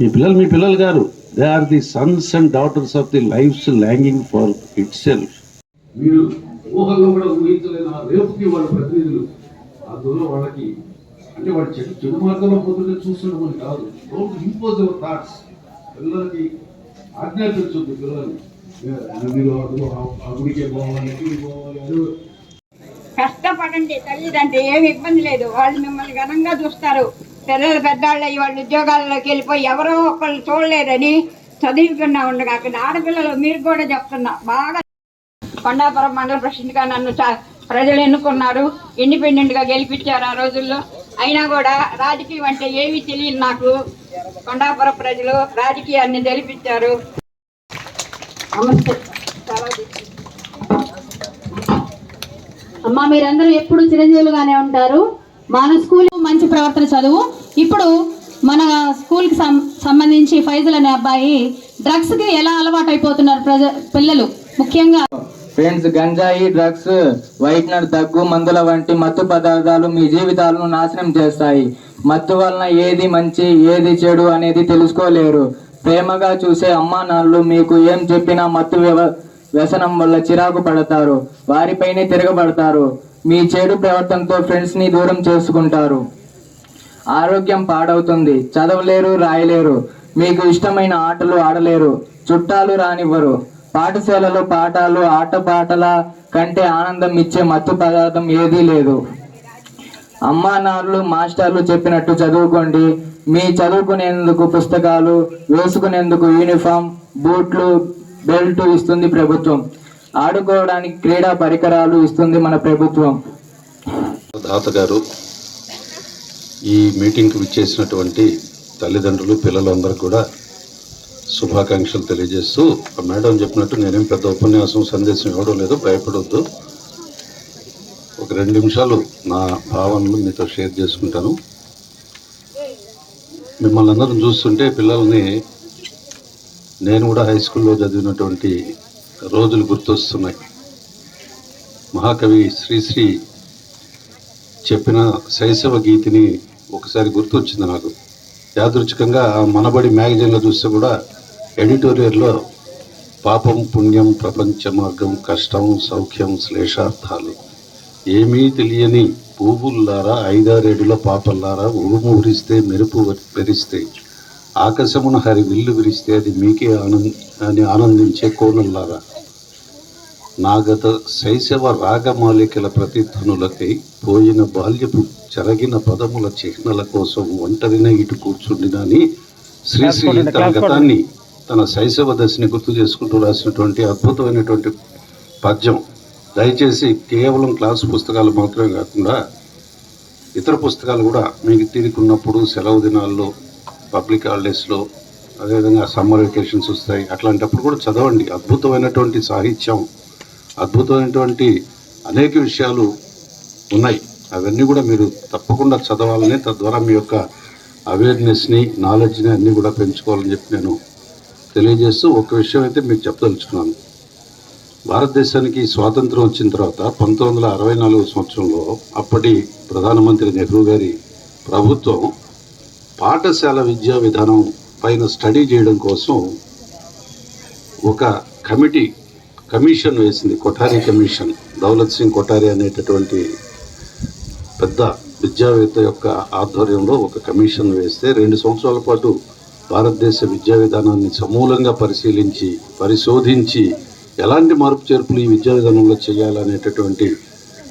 మీ పిల్లలు మీ పిల్లలు గారు. They are the sons and daughters of the life's longing for itself మీరు ఊహల్లో కూడా ఊహించలేని ఆ రేపుకి వాళ్ళ ప్రతినిధులు అందులో వాళ్ళకి అంటే వాడు చెడు చెడు మార్గంలో పోతుంటే చూస్తుండమని కాదు. డోంట్ ఇంపోజ్ యువర్ థాట్స్ పిల్లలకి ఆజ్ఞాపించొద్దు పిల్లల్ని. ఆ- ఆ కష్టపడండి తల్లిదండ్రి ఏమి ఇబ్బంది లేదు. వాళ్ళు మిమ్మల్ని ఘనంగా చూస్తారు. పిల్లలు పెద్దవాళ్ళు అయ్యి వాళ్ళు ఉద్యోగాల్లోకి వెళ్ళిపోయి ఎవరో ఒకళ్ళు చూడలేదని చదువుకున్నా ఉండగా అక్కడ ఆడపిల్లలు మీరు కూడా చెప్తున్నా బాగా కొండాపురం మండల ప్రెసిడెంట్గా నన్ను చా- ప్రజలు ఎన్నుకున్నారు. ఇండిపెండెంట్గా గెలిపించారు ఆ రోజుల్లో. అయినా కూడా రాజకీయం అంటే ఏమీ తెలియదు నాకు కొండాపురం ప్రజలు రాజకీయాన్ని గెలిపించారు నమస్తే. అమ్మ మీరందరూ ఎప్పుడు చిరంజీవులుగానే ఉంటారు. మన స్కూల్ మంచి ప్రవర్తన చదువు. ఇప్పుడు మన స్కూల్కి సం- సంబంధించి ఫైజల్ అనే అబ్బాయి డ్రగ్స్కి ఎలా అలవాటు అయిపోతున్నారు ప్రజ పిల్లలు? ముఖ్యంగా ఫ్రెండ్స్ గంజాయి డ్రగ్స్ వైట్నర్ దగ్గు మందుల వంటి మత్తు పదార్థాలు మీ జీవితాలను నాశనం చేస్తాయి. మత్తు వలన ఏది మంచి ఏది చెడు అనేది తెలుసుకోలేరు. ప్రేమగా చూసే అమ్మా నాన్నలు మీకు ఏం చెప్పినా మత్తు వ్యవ- వ్యసనం వల్ల చిరాకు పడతారు. వారిపైనే తిరగబడతారు. మీ చెడు ప్రవర్తనతో ఫ్రెండ్స్ని దూరం చేసుకుంటారు. ఆరోగ్యం పాడవుతుంది. చదవలేరు రాయలేరు. మీకు ఇష్టమైన ఆటలు ఆడలేరు. చుట్టాలు రానివ్వరు. పాఠశాలలో పాఠాలు ఆట పాటల కంటే ఆనందం ఇచ్చే మత్తు పదార్థం ఏదీ లేదు. అమ్మా నాన్నలు మాస్టర్లు చెప్పినట్టు చదువుకోండి. మీ చదువుకునేందుకు పుస్తకాలు వేసుకునేందుకు యూనిఫామ్ బూట్లు బెల్ట్ ఇస్తుంది ప్రభుత్వం. ఆడుకోవడానికి క్రీడా పరికరాలు ఇస్తుంది మన ప్రభుత్వం. దాత గారు ఈ మీటింగ్కి విచ్చేసినటువంటి తల్లిదండ్రులు పిల్లలందరూ కూడా శుభాకాంక్షలు తెలియజేస్తూ ఆ మేడం చెప్పినట్టు నేనేం పెద్ద ఉపన్యాసం సందేశం ఇవ్వడం లేదు భయపడొద్దు. ఒక రెండు నిమిషాలు నా భావనలు మీతో షేర్ చేసుకుంటాను. మిమ్మల్ని అందరం చూస్తుంటే పిల్లల్ని నేను కూడా హై స్కూల్లో చదివినటువంటి రోజులు గుర్తొస్తున్నాయి. మహాకవి శ్రీశ్రీ చెప్పిన శైశవ గీతిని ఒకసారి గుర్తొచ్చింది నాకు. యాదృచ్ఛికంగా ఆ మనబడి మ్యాగజైన్లో చూస్తే కూడా ఎడిటోరియల్లో పాపం పుణ్యం ప్రపంచ మార్గం కష్టం సౌఖ్యం శ్లేషార్థాలు ఏమీ తెలియని పువ్వుల్లారా ఐదారేడుల పాపల్లారా ఉరుము మెరుపు పెరిస్తే ఆకాశమున హరి విల్లు విరిస్తే అది మీకే ఆనంద అని ఆనందించే కోనల్లారా నాగత శైశవ రాగమాలికల ప్రతిధ్వనులకై పోయిన బాల్యపు చెరగిన పదముల చిహ్నల కోసం ఒంటరిన ఇటు కూర్చుండినని శ్రీశ్రీ తన గతాన్ని తన శైశవ దశని గుర్తు చేసుకుంటూ రాసినటువంటి అద్భుతమైనటువంటి పద్యం. దయచేసి కేవలం క్లాసు పుస్తకాలు మాత్రమే కాకుండా ఇతర పుస్తకాలు కూడా మీకు తీరికున్నప్పుడు సెలవు దినాల్లో పబ్లిక్ హాలిడేస్లో అదేవిధంగా సమ్మర్ వెకేషన్స్ వస్తాయి. అట్లాంటప్పుడు కూడా చదవండి. అద్భుతమైనటువంటి సాహిత్యం అద్భుతమైనటువంటి అనేక విషయాలు ఉన్నాయి. అవన్నీ కూడా మీరు తప్పకుండా చదవాలని తద్వారా మీ యొక్క అవేర్నెస్ని నాలెడ్జ్ని అన్నీ కూడా పెంచుకోవాలని చెప్పి నేను తెలియజేస్తూ ఒక విషయం అయితే మీకు చెప్పదలుచుకున్నాను. భారతదేశానికి స్వాతంత్రం వచ్చిన తర్వాత పంతొమ్మిది వందల అరవై నాలుగు సంవత్సరంలో అప్పటి ప్రధానమంత్రి నెహ్రూ గారి ప్రభుత్వం పాఠశాల విద్యా విధానం పైన స్టడీ చేయడం కోసం ఒక కమిటీ కమిషన్ వేసింది కొఠారి కమిషన్. దౌలత్ సింగ్ కొఠారి అనేటటువంటి పెద్ద విద్యావేత్త యొక్క ఆధ్వర్యంలో ఒక కమిషన్ వేస్తే రెండు సంవత్సరాల పాటు భారతదేశ విద్యా విధానాన్ని సమూలంగా పరిశీలించి పరిశోధించి ఎలాంటి మార్పు చేర్పులు ఈ విద్యా విధానంలో చేయాలనేటటువంటి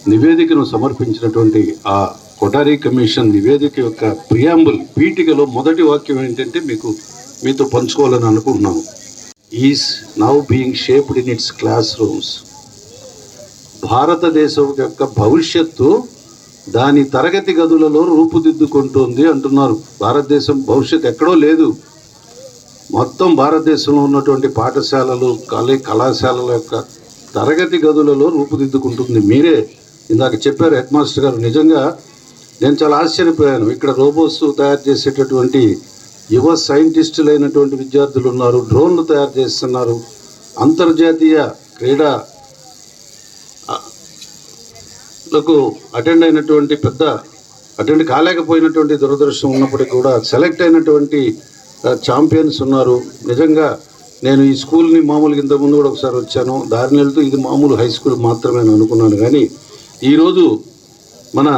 నివేదికను సమర్పించినటువంటి ఆ కొటారీ కమిషన్ నివేదిక యొక్క ప్రియాంబుల్ పీఠికలో మొదటి వాక్యం ఏంటంటే మీకు మీతో పంచుకోవాలని అనుకుంటున్నాను. Is now being shaped in its classrooms భారతదేశం యొక్క భవిష్యత్తు దాని తరగతి గదులలో రూపుదిద్దుకుంటుంది అంటున్నారు. భారతదేశం భవిష్యత్తు ఎక్కడో లేదు. మొత్తం భారతదేశంలో ఉన్నటువంటి పాఠశాలలు కళ కళాశాలల యొక్క తరగతి గదులలో రూపుదిద్దుకుంటుంది. మీరే ఇందాక చెప్పారు హెడ్ మాస్టర్ గారు నిజంగా నేను చాలా ఆశ్చర్యపోయాను. ఇక్కడ రోబోస్ తయారు చేసేటటువంటి యువ సైంటిస్టులు అయినటువంటి విద్యార్థులు ఉన్నారు డ్రోన్లు తయారు చేస్తున్నారు. అంతర్జాతీయ క్రీడా లకు అటెండ్ అయినటువంటి పెద్ద అటెండ్ కాలేకపోయినటువంటి దురదృష్టం ఉన్నప్పటికీ కూడా సెలెక్ట్ అయినటువంటి ఛాంపియన్స్ ఉన్నారు. నిజంగా నేను ఈ స్కూల్ని మామూలుగా ఇంతకుముందు కూడా ఒకసారి వచ్చాను. దారిని వెళ్తూ ఇది మామూలు హై స్కూల్ మాత్రమే అనుకున్నాను. కానీ ఈరోజు మన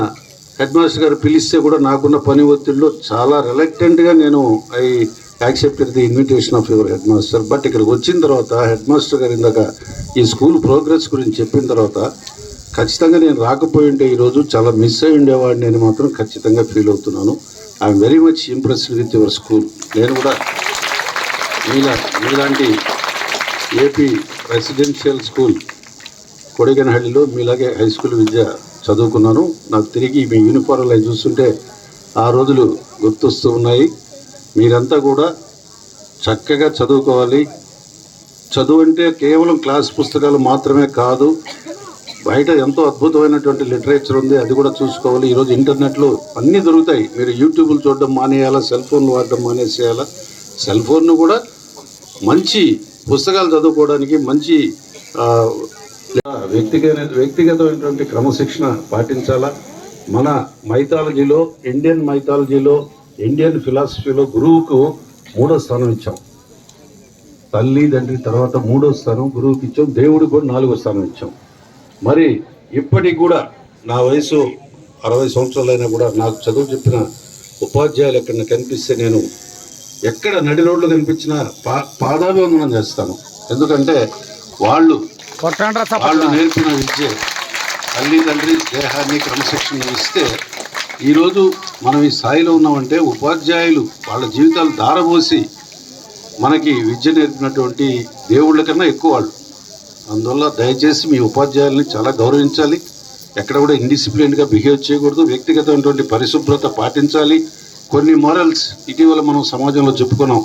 హెడ్ మాస్టర్ గారు పిలిస్తే కూడా నాకున్న పని ఒత్తిడిలో చాలా రిలక్టెంట్గా నేను I accepted the invitation of your headmaster but ఇక్కడికి వచ్చిన తర్వాత హెడ్ మాస్టర్ గారు ఇందాక ఈ స్కూల్ ప్రోగ్రెస్ గురించి చెప్పిన తర్వాత ఖచ్చితంగా నేను రాకపోయి ఉంటే ఈరోజు చాలా మిస్ అయి ఉండేవాడిని అని మాత్రం ఖచ్చితంగా ఫీల్ అవుతున్నాను. I'm very much impressed with your school నేను కూడా మీలా మీలాంటి ఏపీ రెసిడెన్షియల్ స్కూల్ కొడగనహಳ್ಳಿలో మీలాగే హై స్కూల్ విద్య చదువుకున్నాను. నాకు తిరిగి మీ యూనిఫారంలో చూస్తుంటే ఆ రోజులు గుర్తొస్తూ ఉన్నాయి. మీరంతా కూడా చక్కగా చదువుకోవాలి. చదువు అంటే కేవలం క్లాస్ పుస్తకాలు మాత్రమే కాదు బయట ఎంతో అద్భుతమైనటువంటి లిటరేచర్ ఉంది అది కూడా చూసుకోవాలి. ఈరోజు ఇంటర్నెట్లో అన్నీ దొరుకుతాయి. మీరు యూట్యూబ్లు చూడడం మానేయాలా సెల్ ఫోన్లు వాడడం మానేసేయాలా? సెల్ ఫోన్ను కూడా మంచి పుస్తకాలు చదువుకోవడానికి మంచి వ్యక్తిగత వ్యక్తిగతమైనటువంటి క్రమశిక్షణ పాటించాలా? మన మైథాలజీలో ఇండియన్ మైథాలజీలో ఇండియన్ ఫిలాసఫీలో గురువుకు మూడో స్థానం ఇచ్చాం. తల్లి తండ్రి తర్వాత మూడో స్థానం గురువుకి ఇచ్చాం. దేవుడికి కూడా నాలుగో స్థానం ఇచ్చాం. మరి ఇప్పటికి కూడా నా వయసు అరవై సంవత్సరాలైనా కూడా నాకు చదువు చెప్పిన ఉపాధ్యాయులు ఎక్కడ కనిపిస్తే నేను ఎక్కడ నడి రోడ్లు కనిపించినా పా పాదాభివందనం చేస్తాను. ఎందుకంటే వాళ్ళు వాళ్ళు నేర్పిన విద్య తల్లి తండ్రి దేహాన్ని క్రమశిక్షణ ఇస్తే ఈరోజు మనం ఈ స్థాయిలో ఉన్నామంటే ఉపాధ్యాయులు వాళ్ళ జీవితాలు దారబోసి మనకి విద్య నేర్పినటువంటి దేవుళ్ళ కన్నా ఎక్కువ వాళ్ళు. అందువల్ల దయచేసి మీ ఉపాధ్యాయుల్ని చాలా గౌరవించాలి. ఎక్కడ కూడా ఇండిసిప్లిన్గా బిహేవ్ చేయకూడదు. వ్యక్తిగతమైనటువంటి పరిశుభ్రత పాటించాలి. కొన్ని మోరల్స్ ఇటీవల మనం సమాజంలో చెప్పుకున్నాం.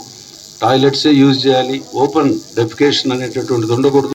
టాయిలెట్సే యూజ్ చేయాలి. ఓపెన్ డెఫికేషన్ అనేటటువంటిది ఉండకూడదు.